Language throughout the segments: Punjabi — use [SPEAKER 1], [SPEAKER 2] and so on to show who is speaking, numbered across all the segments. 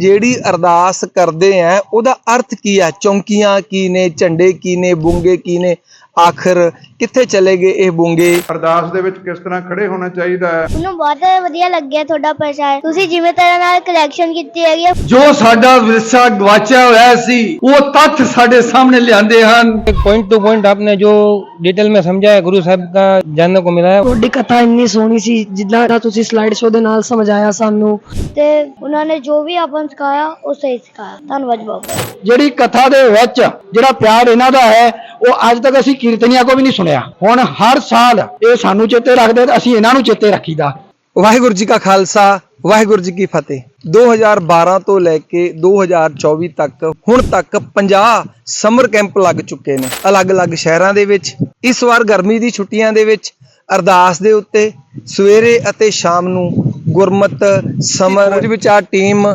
[SPEAKER 1] ਜਿਹੜੀ ਅਰਦਾਸ ਕਰਦੇ ਆ, ਉਹਦਾ ਅਰਥ ਕੀ ਆ? ਚੌਂਕੀਆਂ ਕੀ ਨੇ, ਝੰਡੇ ਕੀ ਨੇ, ਬੁੰਗੇ ਕੀ ਨੇ? ਆਖਰ ਕਿੱਥੇ ਚਲੇ ਗਏ ਇਹ ਬੁੰਗੇ
[SPEAKER 2] ਅਰਦਾਸ ਦੇ ਵਿੱਚ ਕਿਸ ਤਰ੍ਹਾਂ ਖੜੇ ਹੋਣਾ ਚਾਹੀਦਾ ਹੈ
[SPEAKER 3] ਮੈਨੂੰ ਬਹੁਤ ਵਧੀਆ ਲੱਗਿਆ ਤੁਹਾਡਾ ਪ੍ਰਚਾਰ ਤੁਸੀਂ ਜਿਵੇਂ ਤਰ੍ਹਾਂ ਨਾਲ ਕਲੈਕਸ਼ਨ ਕੀਤੀ ਹੈਗੀ ਆ,
[SPEAKER 4] ਜੋ ਸਾਡਾ ਵਿਰਸਾ ਗਵਾਚਿਆ ਹੋਇਆ ਸੀ ਉਹ ਤੱਥ ਸਾਡੇ ਸਾਹਮਣੇ ਲਿਆਂਦੇ ਹਨ
[SPEAKER 5] पॉइंट टू पॉइंट आपने जो डिटेल में समझाया गुरु साहब का जानने को मिला है
[SPEAKER 6] ਤੁਹਾਡੀ ਕਥਾ ਇੰਨੀ ਸੋਹਣੀ ਸੀ ਜਿੱਦਾਂ ਦਾ ਤੁਸੀਂ ਸਲਾਈਡ ਸ਼ੋ ਦੇ ਨਾਲ ਸਮਝਾਇਆ ਸਾਨੂੰ
[SPEAKER 3] ਤੇ ਉਹਨਾਂ ਨੇ ਜੋ ਵੀ ਆਪਾਂ ਨੂੰ ਸਿਖਾਇਆ ਉਹ ਸਹੀ ਸਿਖਾਇਆ ਧੰਨਵਾਦ ਬਾਬਾ
[SPEAKER 4] ਜਿਹੜੀ ਕਥਾ ਦੇ ਵਿੱਚ ਜਿਹੜਾ ਪਿਆਰ ਇਹਨਾਂ ਦਾ ਹੈ ਉਹ ਅੱਜ ਤੱਕ ਅਸੀਂ ਕੀਰਤਨੀਆਂ ਕੋ ਵੀ ਨਹੀਂ ਸੁਣਿਆ। ਹੁਣ ਹਰ ਸਾਲ ਇਹ ਸਾਨੂੰ ਚੇਤੇ ਰੱਖਦੇ ਤੇ ਅਸੀਂ ਇਹਨਾਂ ਨੂੰ ਚੇਤੇ ਰੱਖੀਦਾ।
[SPEAKER 1] ਵਾਹਿਗੁਰੂ ਜੀ ਕਾ ਖਾਲਸਾ ਵਾਹਿਗੁਰੂ ਜੀ ਕੀ ਫਤਿਹ। 2012 ਤੋਂ ਲੈ ਕੇ 2024 ਤੱਕ ਹੁਣ ਤੱਕ 50 ਸਮਰ ਕੈਂਪ ਲੱਗ ਚੁੱਕੇ ਨੇ ਅਲੱਗ-ਅਲੱਗ ਸ਼ਹਿਰਾਂ ਦੇ ਵਿੱਚ। ਇਸ ਵਾਰ ਗਰਮੀ ਦੀ ਛੁੱਟੀਆਂ ਦੇ ਵਿੱਚ ਅਰਦਾਸ ਦੇ ਉੱਤੇ ਸਵੇਰੇ ਅਤੇ ਸ਼ਾਮ ਨੂੰ ਗੁਰਮਤ ਸਮਰ ਵਿਚਾਰ ਟੀਮ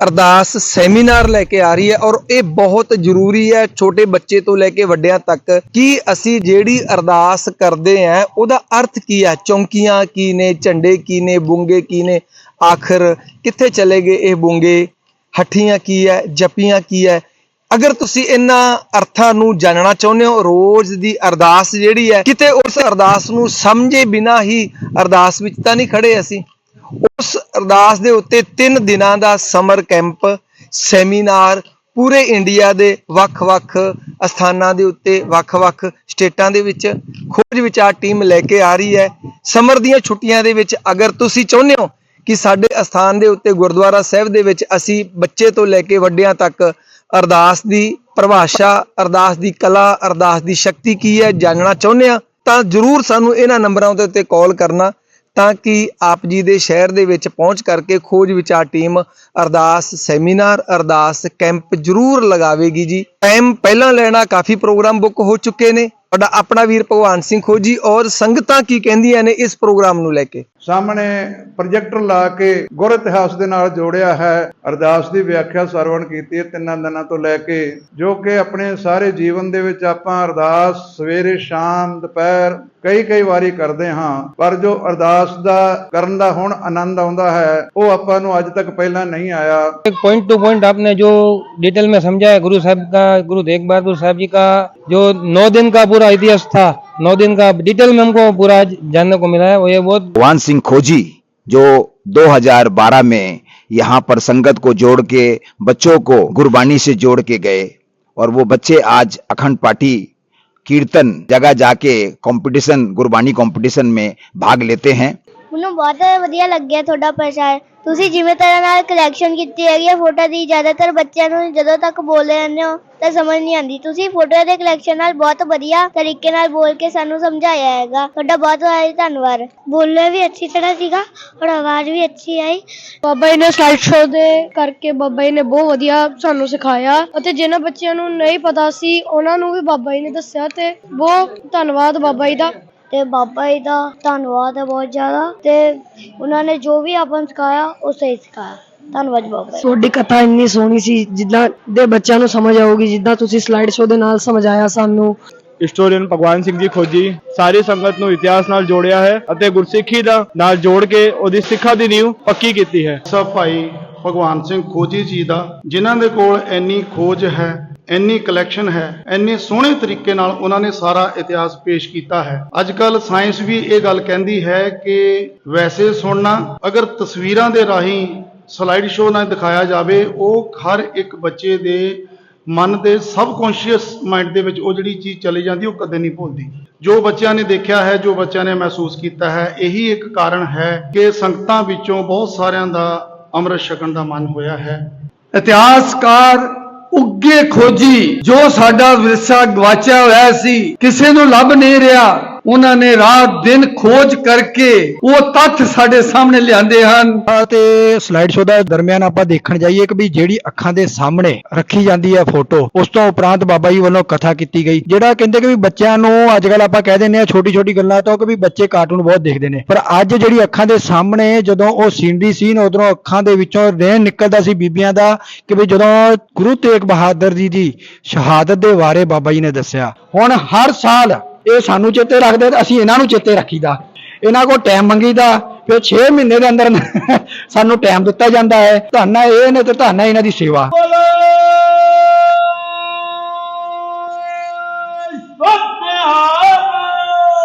[SPEAKER 1] ਅਰਦਾਸ ਸੈਮੀਨਾਰ ਲੈ ਕੇ ਆ ਰਹੀ ਹੈ ਔਰ ਇਹ ਬਹੁਤ ਜ਼ਰੂਰੀ ਹੈ ਛੋਟੇ ਬੱਚੇ ਤੋਂ ਲੈ ਕੇ ਵੱਡਿਆਂ ਤੱਕ ਕਿ ਅਸੀਂ ਜਿਹੜੀ ਅਰਦਾਸ ਕਰਦੇ ਆਂ ਉਹਦਾ ਅਰਥ ਕੀ ਹੈ? ਚੌਂਕੀਆਂ ਕੀ ਨੇ, ਝੰਡੇ ਕੀ ਨੇ, ਬੁੰਗੇ ਕੀ ਨੇ? ਆਖਰ ਕਿੱਥੇ ਚਲੇ ਗਏ ਇਹ ਬੁੰਗੇ? ਹੱਠੀਆਂ ਕੀ ਹੈ? ਜਪੀਆਂ ਕੀ ਹੈ? ਅਗਰ ਤੁਸੀਂ ਇਹਨਾਂ ਅਰਥਾਂ ਨੂੰ ਜਾਣਨਾ ਚਾਹੁੰਦੇ ਹੋ, ਰੋਜ਼ ਦੀ ਅਰਦਾਸ ਜਿਹੜੀ ਹੈ, ਕਿਤੇ ਉਸ ਅਰਦਾਸ ਨੂੰ ਸਮਝੇ ਬਿਨਾ ਹੀ ਅਰਦਾਸ ਵਿੱਚ ਤਾਂ ਨਹੀਂ ਖੜੇ ਅਸੀਂ। ਉਸ ਅਰਦਾਸ ਦੇ ਉੱਤੇ 3 ਦਿਨਾਂ ਦਾ ਸਮਰ ਕੈਂਪ, ਸੈਮੀਨਾਰ, ਪੂਰੇ ਇੰਡੀਆ ਦੇ ਵੱਖ-ਵੱਖ ਅਸਥਾਨਾਂ ਦੇ ਉੱਤੇ, ਵੱਖ-ਵੱਖ ਸਟੇਟਾਂ ਦੇ ਵਿੱਚ ਖੋਜ ਵਿਚਾਰ ਟੀਮ ਲੈ ਕੇ ਆ ਰਹੀ ਹੈ। ਸਮਰ ਦੀਆਂ ਛੁੱਟੀਆਂ ਦੇ ਵਿੱਚ ਅਗਰ ਤੁਸੀਂ ਚਾਹੁੰਦੇ ਹੋ ਕਿ ਸਾਡੇ ਅਸਥਾਨ ਦੇ ਉੱਤੇ ਗੁਰਦੁਆਰਾ ਸਾਹਿਬ ਦੇ ਵਿੱਚ ਅਸੀਂ ਬੱਚੇ ਤੋਂ ਲੈ ਕੇ ਵੱਡਿਆਂ ਤੱਕ ਅਰਦਾਸ ਦੀ ਪਰਿਭਾਸ਼ਾ, ਅਰਦਾਸ ਦੀ ਕਲਾ, ਅਰਦਾਸ ਦੀ ਸ਼ਕਤੀ ਕੀ ਹੈ ਜਾਣਨਾ ਚਾਹੁੰਦੇ ਆ ਤਾਂ ਜਰੂਰ ਸਾਨੂੰ ਇਹਨਾਂ ਨੰਬਰਾਂ ਦੇ ਉੱਤੇ ਕਾਲ ਕਰਨਾ। ਤਾਂ ਕਿ ਆਪ ਜੀ ਦੇ ਸ਼ਹਿਰ ਦੇ ਵਿੱਚ ਪਹੁੰਚ ਕਰਕੇ ਖੋਜ ਵਿਚਾਰ ਟੀਮ ਅਰਦਾਸ ਸੈਮੀਨਾਰ ਅਰਦਾਸ ਕੈਂਪ ਜਰੂਰ ਲਗਾਵੇਗੀ ਜੀ। ਟਾਈਮ ਪਹਿਲਾਂ ਲੈਣਾ ਕਾਫੀ ਪ੍ਰੋਗਰਾਮ ਬੁੱਕ ਹੋ ਚੁੱਕੇ ਨੇ। ਤੁਹਾਡਾ ਆਪਣਾ ਵੀਰ ਭਗਵਾਨ ਸਿੰਘ ਖੋਜੀ ਔਰ ਸੰਗਤਾਂ ਕੀ ਕਹਿੰਦੀਆਂ ਨੇ ਇਸ ਪ੍ਰੋਗਰਾਮ ਨੂੰ ਲੈ ਕੇ?
[SPEAKER 2] ਸਾਹਮਣੇ ਪ੍ਰੋਜੈਕਟਰ ਲਾ ਕੇ ਗੁਰ ਇਤਿਹਾਸ ਦੇ ਨਾਲ ਜੋੜਿਆ ਹੈ ਅਰਦਾਸ ਦੀ ਵਿਆਖਿਆ ਸਰਵਣ ਕੀਤੀ ਹੈ ਤਿੰਨਾਂ ਦਿਨਾਂ ਤੋਂ ਲੈ ਕੇ ਜੋ ਕਿ ਆਪਣੇ ਸਾਰੇ ਜੀਵਨ ਦੇ ਵਿੱਚ ਆਪਾਂ ਅਰਦਾਸ ਸਵੇਰੇ ਸ਼ਾਮ ਦੁਪਹਿਰ ਕਈ ਕਈ ਵਾਰੀ ਕਰਦੇ ਹਾਂ ਪਰ ਜੋ ਅਰਦਾਸ ਦਾ ਕਰਨ ਦਾ ਹੁਣ ਆਨੰਦ ਆਉਂਦਾ ਹੈ ਉਹ ਆਪਾਂ ਨੂੰ ਅੱਜ ਤੱਕ ਪਹਿਲਾਂ ਨਹੀਂ ਆਇਆ
[SPEAKER 5] एक पॉइंट टू पॉइंट आपने जो डिटेल में समझाया गुरु साहब का गुरु तेग बहादुर साहब जी का जो नौ दिन का पूरा इतिहास था नौ दिन का डिटेल में हमको पूरा जानने को मिला है। वो ये बहुत
[SPEAKER 7] भगवान सिंह खोजी, जो 2012 में यहाँ पर संगत को जोड़ के, बच्चों को गुरबानी से जोड़ के गए। और वो बच्चे आज अखंड पाठी, कीर्तन, जगह जाके कंपटीशन गुरबानी कंपटीशन में भाग लेते हैं।
[SPEAKER 3] ਮੈਨੂੰ ਬਹੁਤ ਵਧੀਆ ਲੱਗਿਆ ਤੁਹਾਡਾ ਪ੍ਰਚਾਰ। ਤੁਸੀਂ ਜਿਵੇਂ ਤਰ੍ਹਾਂ ਨਾਲ ਕਲੈਕਸ਼ਨ ਕੀਤੀ ਹੈਗੀ ਆ, ਫੋਟੋ ਦੀ, ਜ਼ਿਆਦਾਤਰ ਬੱਚਿਆਂ ਨੂੰ ਜਦੋਂ ਤੱਕ ਬੋਲਦੇ ਰਹਿੰਦੇ ਹੋ, ਤਾਂ ਸਮਝ ਨਹੀਂ ਆਉਂਦੀ। ਤੁਸੀਂ ਫੋਟੋ ਦੇ ਕਲੈਕਸ਼ਨ ਨਾਲ ਬਹੁਤ ਵਧੀਆ ਤਰੀਕੇ ਨਾਲ ਬੋਲ ਕੇ ਸਾਨੂੰ ਸਮਝਾਇਆ ਹੈਗਾ। ਤੁਹਾਡਾ ਬਹੁਤ ਬਹੁਤ ਧੰਨਵਾਦ। ਬੋਲਣਾ ਵੀ ਅੱਛੀ ਤਰ੍ਹਾਂ ਸੀਗਾ, ਔਰ ਆਵਾਜ਼ ਵੀ ਅੱਛੀ ਆਈ।
[SPEAKER 6] ਬਾਬਾ ਜੀ ਨੇ ਸਲਾਈਡ ਸ਼ੋਅ ਦੇ ਕਰਕੇ ਬਾਬਾ ਜੀ ਨੇ ਬਹੁਤ ਵਧੀਆ ਸਾਨੂੰ ਸਿਖਾਇਆ, ਅਤੇ ਜਿਨ੍ਹਾਂ ਬੱਚਿਆਂ ਨੂੰ ਨਹੀਂ ਪਤਾ ਸੀ, ਉਹਨਾਂ ਨੂੰ ਵੀ ਬਾਬਾ ਜੀ ਨੇ ਦੱਸਿਆ, ਤੇ ਬਹੁਤ ਧੰਨਵਾਦ ਬਾਬਾ ਜੀ ਦਾ।
[SPEAKER 3] ਤੇ ਬਾਬਾ ਜੀ ਦਾ ਧੰਨਵਾਦ ਹੈ ਬਹੁਤ ਜ਼ਿਆਦਾ ਤੇ ਉਹਨਾਂ ਨੇ ਜੋ ਵੀ ਆਪਾਂ ਨੂੰ ਸਿਖਾਇਆ ਉਹ ਸਹੀ ਸਿਖਾਇਆ। ਧੰਨਵਾਦ ਬਾਬਾ
[SPEAKER 6] ਤੁਹਾਡੀ ਕਥਾ ਇੰਨੀ ਸੋਹਣੀ ਸੀ ਜਿੱਦਾਂ ਦੇ ਬੱਚਿਆਂ ਨੂੰ ਸਮਝ ਆਊਗੀ ਜਿੱਦਾਂ ਤੁਸੀਂ ਸਲਾਈਡ ਸ਼ੋ ਦੇ ਨਾਲ ਸਮਝਾਇਆ ਸਾਨੂੰ।
[SPEAKER 8] ਹਿਸਟੋਰੀਅਨ ਭਗਵਾਨ ਸਿੰਘ ਜੀ ਖੋਜੀ ਸਾਰੀ ਸੰਗਤ ਨੂੰ ਇਤਿਹਾਸ ਨਾਲ ਜੋੜਿਆ ਹੈ ਅਤੇ ਗੁਰਸਿੱਖੀ ਦਾ ਨਾਲ ਜੋੜ ਕੇ ਉਹਦੀ ਸਿੱਖਾਂ ਦੀ ਨੀਂਹ ਪੱਕੀ ਕੀਤੀ ਹੈ।
[SPEAKER 9] ਸਭ ਭਾਈ ਭਗਵਾਨ ਸਿੰਘ ਖੋਜੀ ਜੀ ਦਾ ਜਿਨ੍ਹਾਂ ਦੇ ਕੋਲ ਇੰਨੀ ਖੋਜ ਹੈ ਇੰਨੀ ਕਲੈਕਸ਼ਨ ਹੈ, ਇੰਨੇ ਸੋਹਣੇ ਤਰੀਕੇ ਨਾਲ ਉਹਨਾਂ ਨੇ ਸਾਰਾ ਇਤਿਹਾਸ ਪੇਸ਼ ਕੀਤਾ ਹੈ। ਅੱਜ ਕੱਲ ਸਾਇੰਸ ਵੀ ਇਹ ਗੱਲ ਕਹਿੰਦੀ ਹੈ ਕਿ ਵੈਸੇ ਸੁਣਨਾ, ਅਗਰ ਤਸਵੀਰਾਂ ਦੇ ਰਾਹੀਂ ਸਲਾਈਡ ਸ਼ੋਅ ਨਾਲ ਦਿਖਾਇਆ ਜਾਵੇ, ਉਹ ਹਰ ਇੱਕ ਬੱਚੇ ਦੇ ਮਨ ਦੇ ਸਬਕੌਂਸ਼ੀਅਸ ਮਾਈਂਡ ਦੇ ਵਿੱਚ ਉਹ ਜਿਹੜੀ ਚੀਜ਼ ਚਲੀ ਜਾਂਦੀ, ਉਹ ਕਦੇ ਨਹੀਂ ਭੁੱਲਦੀ। ਜੋ ਬੱਚਿਆਂ ਨੇ ਦੇਖਿਆ ਹੈ, ਜੋ ਬੱਚਿਆਂ ਨੇ ਮਹਿਸੂਸ ਕੀਤਾ ਹੈ, ਇਹੀ ਇੱਕ ਕਾਰਨ ਹੈ ਕਿ ਸੰਗਤਾਂ ਵਿੱਚੋਂ ਬਹੁਤ ਸਾਰਿਆਂ ਦਾ ਅੰਮ੍ਰਿਤ ਛਕਣ ਦਾ ਮਨ ਹੋਇਆ ਹੈ।
[SPEAKER 4] ਇਤਿਹਾਸਕਾਰ ਉੱਗੇ ਖੋਜੀ ਜੋ ਸਾਡਾ ਵਿਰਸਾ ਗਵਾਚਿਆ ਹੋਇਆ ਸੀ ਕਿਸੇ ਨੂੰ ਲੱਭ ਨਹੀਂ ਰਿਹਾ। ਉਹਨਾਂ ਨੇ ਰਾਤ ਦਿਨ ਖੋਜ ਕਰਕੇ ਉਹ ਤੱਥ ਸਾਡੇ ਸਾਹਮਣੇ ਲਿਆਂਦੇ ਹਨ।
[SPEAKER 10] ਤੇ ਸਲਾਈਡ ਸ਼ੋ ਦਾ ਦਰਮਿਆਨ ਆਪਾਂ ਦੇਖਣ ਜਾਈਏ ਕਿ ਵੀ ਜਿਹੜੀ ਅੱਖਾਂ ਦੇ ਸਾਹਮਣੇ ਰੱਖੀ ਜਾਂਦੀ ਹੈ ਫੋਟੋ ਉਸ ਤੋਂ ਉਪਰੰਤ ਬਾਬਾ ਜੀ ਵੱਲੋਂ ਕਥਾ ਕੀਤੀ ਗਈ, ਜਿਹੜਾ ਕਹਿੰਦੇ ਕਿ ਵੀ ਬੱਚਿਆਂ ਨੂੰ ਅੱਜ ਕੱਲ ਆਪਾਂ ਕਹਿ ਦਿੰਦੇ ਆ ਛੋਟੀ ਛੋਟੀ ਗੱਲਾਂ ਤੋਂ ਕਿ ਵੀ ਬੱਚੇ ਕਾਰਟੂਨ ਬਹੁਤ ਦੇਖਦੇ ਨੇ। ਪਰ ਅੱਜ ਜਿਹੜੀ ਅੱਖਾਂ ਦੇ ਸਾਹਮਣੇ ਜਦੋਂ ਉਹ ਸੀਨਰੀ ਸੀਨ ਉਧਰੋਂ ਅੱਖਾਂ ਦੇ ਵਿੱਚੋਂ ਰਹਿਣ ਨਿਕਲਦਾ ਸੀ ਬੀਬੀਆਂ ਦਾ ਕਿ ਵੀ ਜਦੋਂ ਗੁਰੂ ਤੇਗ ਬਹਾਦਰ ਜੀ ਦੀ ਸ਼ਹਾਦਤ ਦੇ ਬਾਰੇ ਬਾਬਾ ਜੀ ਨੇ ਦੱਸਿਆ।
[SPEAKER 4] ਹੁਣ ਹਰ ਸਾਲ ਇਹ ਸਾਨੂੰ ਚੇਤੇ ਰੱਖਦੇ ਤੇ ਅਸੀਂ ਇਹਨਾਂ ਨੂੰ ਚੇਤੇ ਰੱਖੀਦਾ।
[SPEAKER 10] ਇਹਨਾਂ ਕੋਲ ਟਾਈਮ ਮੰਗੀਦਾ, ਫਿਰ 6 ਮਹੀਨੇ ਦੇ ਅੰਦਰ ਸਾਨੂੰ ਟਾਈਮ ਦਿੱਤਾ ਜਾਂਦਾ ਹੈ। ਧੰਨਾ ਇਹ ਨੇ ਤੇ ਧੰਨਾ ਇਹਨਾਂ ਦੀ ਸੇਵਾ।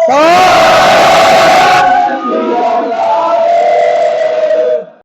[SPEAKER 1] ਸਤਿ